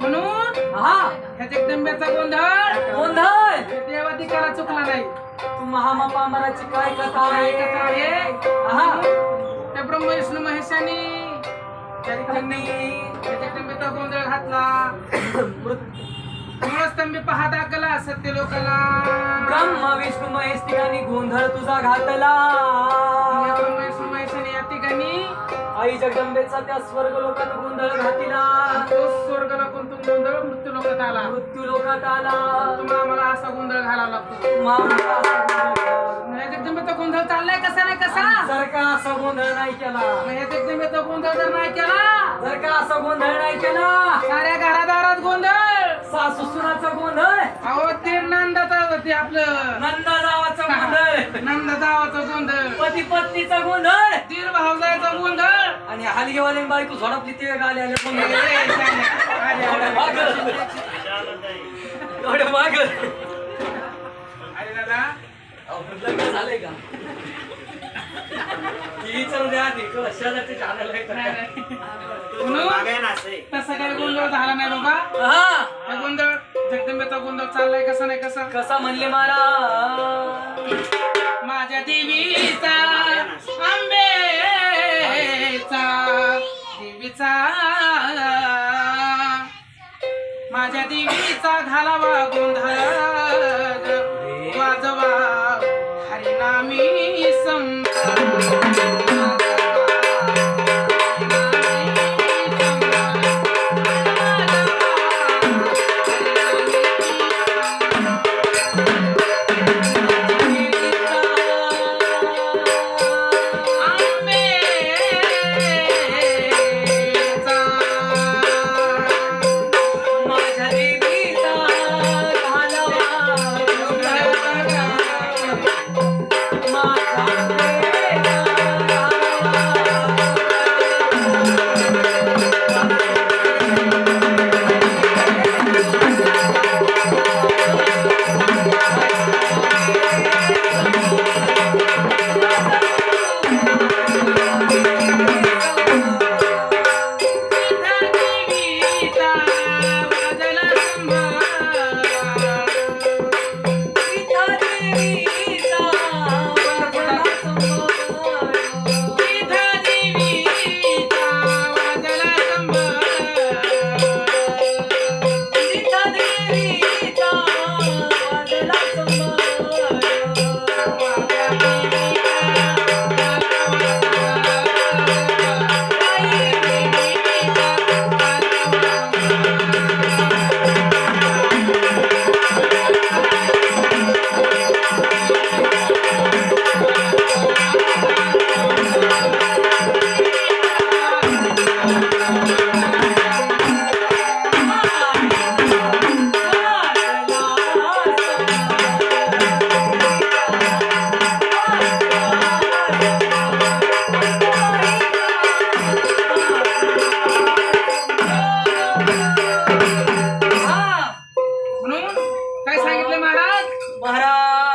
म्हणून हा. ह्या जगदंब्याचा गोंधळ. गोंधळ. देवाधिकाला चुकला नाही. तू महामापामराची काय कथा आहे? कथा आहे? हा. त्या ब्रह्म विष्णू महेशाने त्या त्यांनी त्या जगदंबेचा गोंधळ घातला. मूळस्तंभी पाहता कला सत्य लोकाला ब्रह्म विष्णू महेश ठिकाणी गोंधळ तुझा घातला. आई जगदंबेचा त्या स्वर्ग लोकात गोंधळ घातिला. तो स्वर्गाला पण तो गोंधळ मृत्यू लोकात आला. मृत्यू लोकात आला. तुम्हाला मला असा गोंधळ घालावा लागतो. असा गोंधळ. या जगदंबेचा गोंधळ चाललाय कसा नाही कसा? जर का असा गोंधळ नाही केला. मग या जगदंबेचा गोंधळ जर नाही केला. जर का असा गोंधळ नाही केला. साऱ्या घरादारात गोंधळ. सासू सुनाचा गोंधळ. अहो ते नंदाचा ते आपलं. नंदा जावाचा गोंधळ. नंद जावाचा गोंधळ. पती पत्नीचा गोंधळ. आणि हलगेवाले बायको झोडपली ते गाले आले. एवढं माग. एवढं माग. अरे दादा. लग्न झालंय का? विचारू द्या तसा काही गोंधळ झाला नाही बाबा. हा. हा गोंधळ जगदंबेचा गोंधळ चाललाय कसा नाही कसा? कसा म्हणले महाराज? माझ्या देवीचा माझ्या देवीचा घालावा गोंधळ. वाजवा हरिनामी